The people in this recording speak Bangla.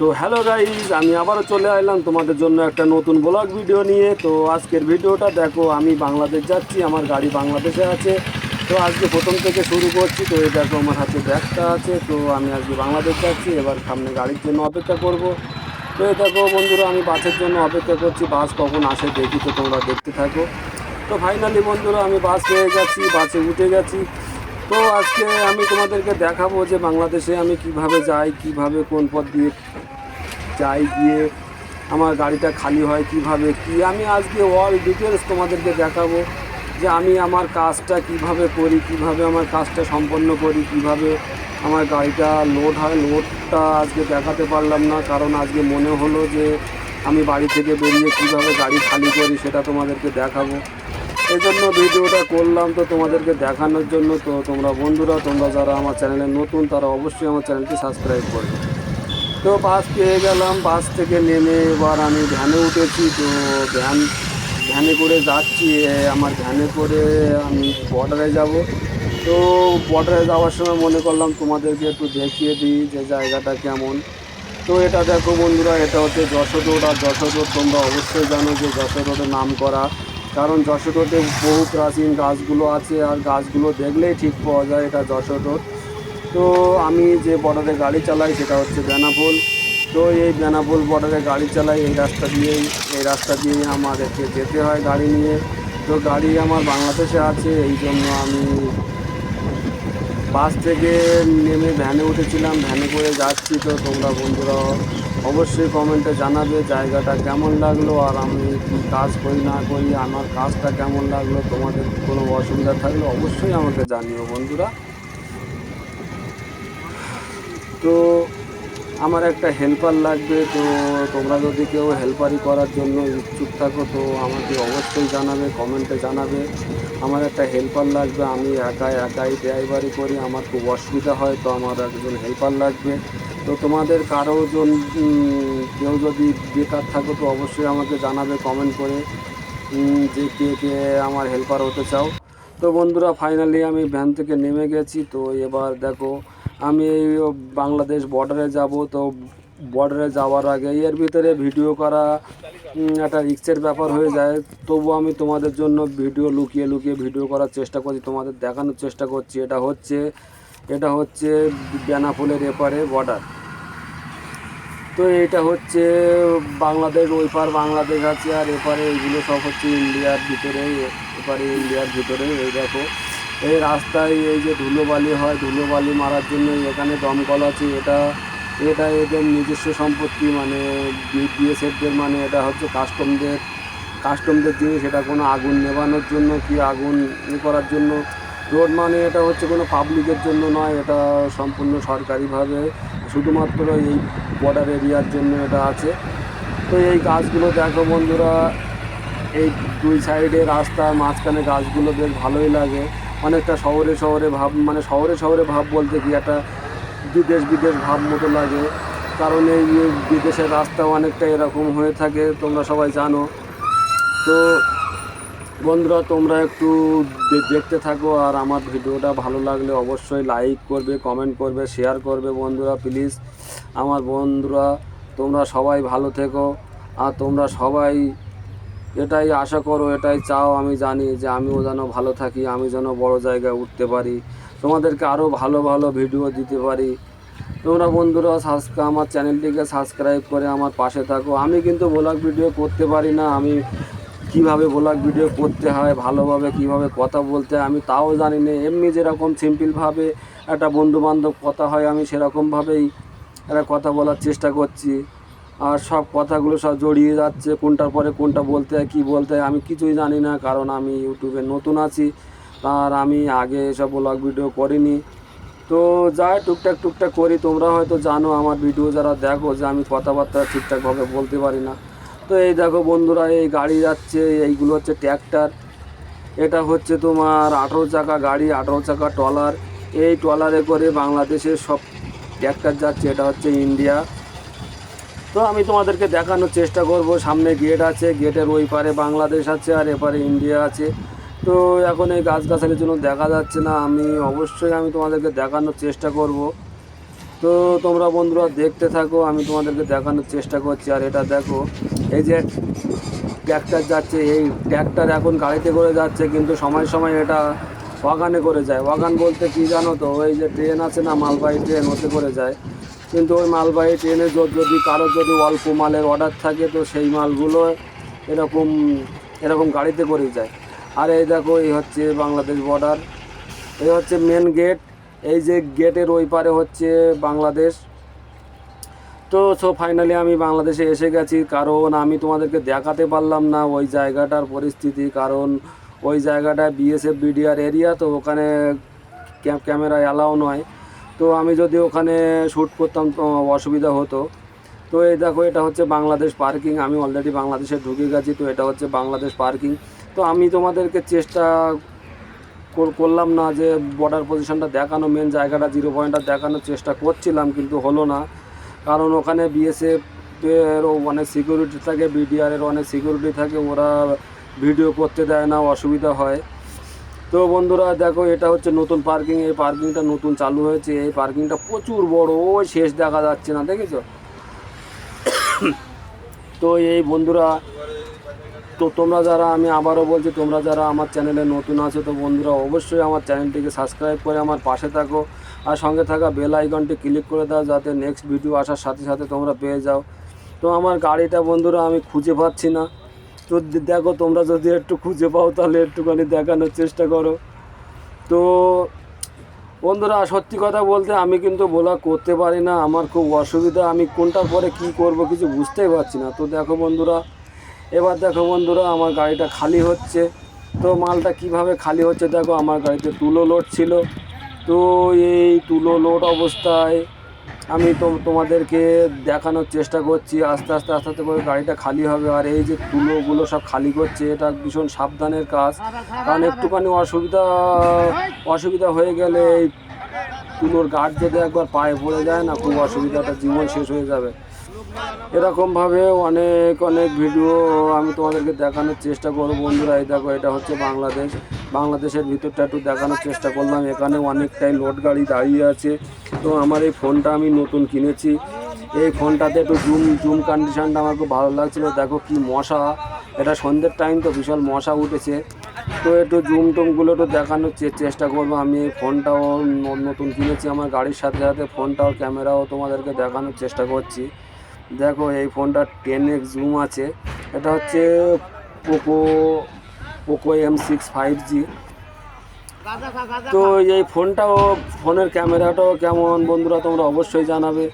তো হ্যালো গাইজ আমি আবারও চলে আসলাম তোমাদের জন্য একটা নতুন ব্লগ ভিডিও নিয়ে। তো আজকের ভিডিওটা দেখো, আমি বাংলাদেশ যাচ্ছি, আমার গাড়ি বাংলাদেশে আছে। তো আজকে প্রথম থেকে শুরু করছি, তো এই দেখো আমার হাতে ব্যাগটা আছে। তো আমি আজকে বাংলাদেশ যাচ্ছি, এবার সামনে গাড়ির জন্য অপেক্ষা করব। তো এই দেখো বন্ধুরা, আমি বাসের জন্য অপেক্ষা করছি, বাস কখন আসে দেখি তো তোমরা দেখতে থাকো। তো ফাইনালি বন্ধুরা, আমি বাস পেয়ে গেছি, বাসে উঠে গেছি। তো আজকে আমি তোমাদেরকে দেখাবো যে বাংলাদেশে আমি কীভাবে যাই, কীভাবে কোন পথ দিয়ে যাই গিয়ে আমার গাড়িটা খালি হয় কীভাবে কি? আমি আজকে অল ডিটেলস তোমাদেরকে দেখাবো যে আমি আমার কাজটা কীভাবে করি, কীভাবে আমার কাজটা সম্পন্ন করি, কীভাবে আমার গাড়িটা লোড হয়। লোডটা আজকে দেখাতে পারলাম না, কারণ আজকে মনে হলো যে আমি বাড়ি থেকে বেরিয়ে কীভাবে গাড়ি খালি করি সেটা তোমাদেরকে দেখাবো। এই জন্য ভিডিওটা করলাম তো তোমাদেরকে দেখানোর জন্য। তো তোমরা বন্ধুরা, তোমরা যারা আমার চ্যানেলে নতুন, তারা অবশ্যই আমার চ্যানেলটি সাবস্ক্রাইব করবে। তো বাস পেয়ে গেলাম, বাস থেকে নেমে এবার আমি ভ্যানে উঠেছি, তো ভ্যান, ভ্যানে করে যাচ্ছি আমার ভ্যানে করে আমি বর্ডারে যাব। তো বর্ডারে যাওয়ার সময় মনে করলাম তোমাদেরকে একটু দেখিয়ে দিই যে জায়গাটা কেমন। তো এটা দেখো বন্ধুরা, এটা হচ্ছে যশোর রোড, আর যশোর রোড তোমরা অবশ্যই জানো যে যশোর নাম করা। কারণ যশোর রোডে বহু প্রাচীন গাছগুলো আছে, আর গাছগুলো দেখলেই ঠিক পাওয়া যায় এটা যশোর রোড। তো আমি যে বর্ডারে গাড়ি চালাই সেটা হচ্ছে বেনাপোল। তো এই বেনাপোল বর্ডারে গাড়ি চালাই এই রাস্তা দিয়েই, এই রাস্তা দিয়েই আমাদেরকে যেতে হয় গাড়ি নিয়ে। তো গাড়ি আমার বাংলাদেশে আছে, এই জন্য আমি বাস থেকে নেমে ভ্যানে উঠেছিলাম, ভ্যানে করে যাচ্ছি। তো তোমরা বন্ধুরা অবশ্যই কমেন্টে জানাবে জায়গাটা কেমন লাগল আর আমি কী কাজ করি না করি, আমার কাজটা কেমন লাগল, তোমাদের কোনো অসুবিধা থাকলে অবশ্যই আমাকে জানিও বন্ধুরা। তো আমার একটা হেল্পার লাগবে, তো তোমরা যদি কেউ হেল্পারি করার জন্য ইচ্ছুক থাকো, তো আমাকে অবশ্যই জানাবে কমেন্টে জানাবে। আমার একটা হেল্পার লাগবে, আমি একাই একাই ড্রাইভারি করি, আমার খুব অসুবিধা হয়, তো আমার একজন হেল্পার লাগবে। তো তোমাদের কারও জন কেউ যদি বেকার থাকো, তো অবশ্যই আমাকে জানাবে কমেন্ট করে যে কে কে আমার হেল্পার হতে চাও। তো বন্ধুরা ফাইনালি আমি ভ্যান থেকে নেমে গেছি, তো এবার দেখো আমি বাংলাদেশ বর্ডারে যাব, তো বর্ডারে যাওয়ার আগে এর ভিতরে ভিডিও করা একটা রিক্সের ব্যাপার হয়ে যায়। তবু আমি তোমাদের জন্য ভিডিও লুকিয়ে লুকিয়ে ভিডিও করার চেষ্টা করছি, তোমাদের দেখানোর চেষ্টা করছি। এটা হচ্ছে এটা হচ্ছে বেনাফুলের এপারে বর্ডার তো এটা হচ্ছে বাংলাদেশ, ওই পার বাংলাদেশ আছে আর এপারে এগুলো সব হচ্ছে ইন্ডিয়ার ভিতরে, এপারে ইন্ডিয়ার ভিতরে, এই দেখো। এই রাস্তায় এই যে ধুলোবালি হয়, ধুলোবালি মারার জন্য এখানে দমকল আছে। এটা এটা এদের নিজস্ব সম্পত্তি মানে বিএসএফদের মানে এটা হচ্ছে কাস্টমদের কাস্টমদের জিনিস। এটা কোনো আগুন নেভানোর জন্য কি আগুন করার জন্য? রোড মানে এটা হচ্ছে কোনো পাবলিকের জন্য নয়, এটা সম্পূর্ণ সরকারিভাবে। শুধুমাত্র এই বর্ডার এরিয়ার জন্য এটা আছে। তো এই গাছগুলো দেখো বন্ধুরা, এই দুই সাইডে রাস্তার মাঝখানে গাছগুলো বেশ ভালোই লাগে। অনেকটা শহরে শহরে ভাব মানে শহরে শহরে ভাব বলতে কি একটা বিদেশ বিদেশ ভাব মতো লাগে। কারণ এই বিদেশের রাস্তা অনেকটা এরকম হয়ে থাকে, তোমরা সবাই জানো। তো বন্ধুরা, তোমরা একটু দেখতে থাকো আর আমার ভিডিওটা ভালো লাগলে অবশ্যই লাইক করবে কমেন্ট করবে শেয়ার করবে বন্ধুরা প্লিজ আমার বন্ধুরা, তোমরা সবাই ভালো থেকো। আর তোমরা সবাই এটাই আশা করো, এটাই চাও, আমি জানি যে আমিও যেন ভালো থাকি, আমি যেন বড় জায়গায় উঠতে পারি। তোমাদেরকে আরও ভালো ভালো ভিডিও দিতে পারি। তোমরা বন্ধুরা সাবস্ক্রাইব আমার চ্যানেলটিকে সাবস্ক্রাইব করে আমার পাশে থাকো। আমি কিন্তু ব্লগ ভিডিও করতে পারি না, আমি কীভাবে ব্লগ ভিডিও করতে হয়, ভালোভাবে কীভাবে কথা বলতে হয়, আমি তাও জানি না। এমনি যেরকম সিম্পলভাবে একটা বন্ধু বান্ধব কথা হয়, আমি সেরকমভাবেই একটা কথা বলার চেষ্টা করছি। আর সব কথাগুলো সব জড়িয়ে যাচ্ছে, কোনটার পরে কোনটা বলতে হয়, কী বলতে হয়, আমি কিছুই জানি না, কারণ আমি ইউটিউবে নতুন আছি আর আমি আগে এসব ব্লগ ভিডিও করিনি। তো যাই টুকটাক টুকটাক করি, তোমরা হয়তো জানো আমার ভিডিও যারা দেখো যে আমি কথাবার্তা ঠিকঠাকভাবে বলতে পারি না। তো এই দেখো বন্ধুরা, এই গাড়ি যাচ্ছে, এইগুলো হচ্ছে ট্র্যাক্টর এটা হচ্ছে তোমার আঠেরো চাকা গাড়ি, আঠেরো চাকা ট্রলার। এই ট্রলারে করে বাংলাদেশের সব ট্র্যাক্টর যাচ্ছে, এটা হচ্ছে ইন্ডিয়া তো আমি তোমাদেরকে দেখানোর চেষ্টা করব। সামনে গেট আছে গেটের ওই পারে বাংলাদেশ আছে আর এপারে ইন্ডিয়া আছে। তো এখন এই গাছগাছালির জন্য দেখা যাচ্ছে না। আমি অবশ্যই আমি তোমাদেরকে দেখানোর চেষ্টা করব। তো তোমরা বন্ধুরা দেখতে থাকো, আমি তোমাদেরকে দেখানোর চেষ্টা করছি। আর এটা দেখো, এই যে ট্র্যাক্টর যাচ্ছে, এই ট্র্যাক্টর এখন গাড়িতে করে যাচ্ছে, কিন্তু সময় সময় এটা ওয়াগানে করে যায়। ওয়াগান বলতে কি জানো তো, ওই যে ট্রেন আছে না, মালবাহী ট্রেন ওতে করে যায়। কিন্তু ওই মালবাহী ট্রেনে যদি কারোর যদি অল্প মালের অর্ডার থাকে, তো সেই মালগুলো এরকম এরকম গাড়িতে করে যায়। আর এই দেখো, এই হচ্ছে বাংলাদেশ বর্ডার এই হচ্ছে মেন গেট এই যে গেটের ওই পারে হচ্ছে বাংলাদেশ। তো সো ফাইনালি আমি বাংলাদেশে এসে গেছি। কারণ আমি তোমাদেরকে দেখাতে পারলাম না ওই জায়গাটার পরিস্থিতি। কারণ ওই জায়গাটা বিএসএফ বিডিআর এরিয়া তো ওখানে ক্যাম ক্যামেরা অ্যালাউ নয়। তো আমি যদি ওখানে শ্যুট করতাম, তো অসুবিধা হতো। তো এই দেখো, এটা হচ্ছে বাংলাদেশ পার্কিং আমি অলরেডি বাংলাদেশে ঢুকে গেছি, তো এটা হচ্ছে বাংলাদেশ পার্কিং তো আমি তোমাদেরকে চেষ্টা করলাম না যে বর্ডার পজিশনটা দেখানো মেন জায়গাটা জিরো পয়েন্টটা দেখানোর চেষ্টা করছিলাম, কিন্তু হলো না। কারণ ওখানে বিএসএফ এর অনেক সিকিউরিটি থাকে বিডিআর এর অনেক সিকিউরিটি থাকে, ওরা ভিডিও করতে দেয় না, অসুবিধা হয়। তো বন্ধুরা, দেখো, এটা হচ্ছে নতুন পার্কিং এই পার্কিংটা নতুন চালু হয়েছে। এই পার্কিংটা প্রচুর বড়, ওই শেষ দেখা যাচ্ছে না, দেখেছ? তো এই বন্ধুরা, তো তোমরা যারা, আমি আবারও বলছি, তোমরা যারা আমার চ্যানেলে নতুন আছো, তো বন্ধুরা, অবশ্যই আমার চ্যানেলটিকে সাবস্ক্রাইব করে আমার পাশে থাকো। আর সঙ্গে থাকা বেল আইকনটি ক্লিক করে দাও, যাতে নেক্সট ভিডিও আসার সাথে সাথে তোমরা পেয়ে যাও। তো আমার গাড়িটা, বন্ধুরা, আমি খুঁজে পাচ্ছি না। তো দেখো, তোমরা যদি একটু খুঁজে পাও, তাহলে একটুখানি দেখানোর চেষ্টা করো। তো বন্ধুরা, সত্যি কথা বলতে আমি কিন্তু বলা করতে পারি না। আমার খুব অসুবিধা। আমি কোনটার পরে কি করব কিছু বুঝতেই পারছি না। তো দেখো বন্ধুরা, এবার দেখো বন্ধুরা, আমার গাড়িটা খালি হচ্ছে। তো মালটা কীভাবে খালি হচ্ছে দেখো, আমার গাড়িতে তুলো লোড ছিল। তো এই তুলো লোড অবস্থায় আমি তো তোমাদেরকে দেখানোর চেষ্টা করছি, আস্তে আস্তে আস্তে আস্তে করে গাড়িটা খালি হবে। আর এই যে তুলোগুলো সব খালি করছে, এটা ভীষণ সাবধানের কাজ। কারণ একটুখানি অসুবিধা অসুবিধা হয়ে গেলে এই তুলোর গাছ যদি একবার পায়ে পড়ে যায় না, খুব অসুবিধাটা জীবন শেষ হয়ে যাবে। এরকমভাবে অনেক অনেক ভিডিও আমি তোমাদেরকে দেখানোর চেষ্টা করব বন্ধুরা। এই দেখো, এটা হচ্ছে বাংলাদেশ। বাংলাদেশের ভিতরটা একটু দেখানোর চেষ্টা করলাম। এখানে অনেকটাই লোড গাড়ি দাঁড়িয়ে আছে। তো আমার এই ফোনটা আমি নতুন কিনেছি। এই ফোনটাতে একটু জুম জুম কন্ডিশনটা আমার খুব ভালো লাগছিল। দেখো কি মশা। এটা সন্ধ্যের টাইম তো বিশাল মশা উঠেছে। তো একটু জুম টুমগুলো একটু দেখানোর চেষ্টা করব। আমি এই ফোনটাও নতুন কিনেছি। আমার গাড়ির সাথে সাথে ফোনটাও, ক্যামেরাও তোমাদেরকে দেখানোর চেষ্টা করছি। দেখো এই ফোনটা টেন এক্স জুম আছে। এটা হচ্ছে Poco Poco M six five G তো এই ফোনটাও ফোনের ক্যামেরাটাও কেমন? বন্ধুরা তোমরা অবশ্যই জানাবে।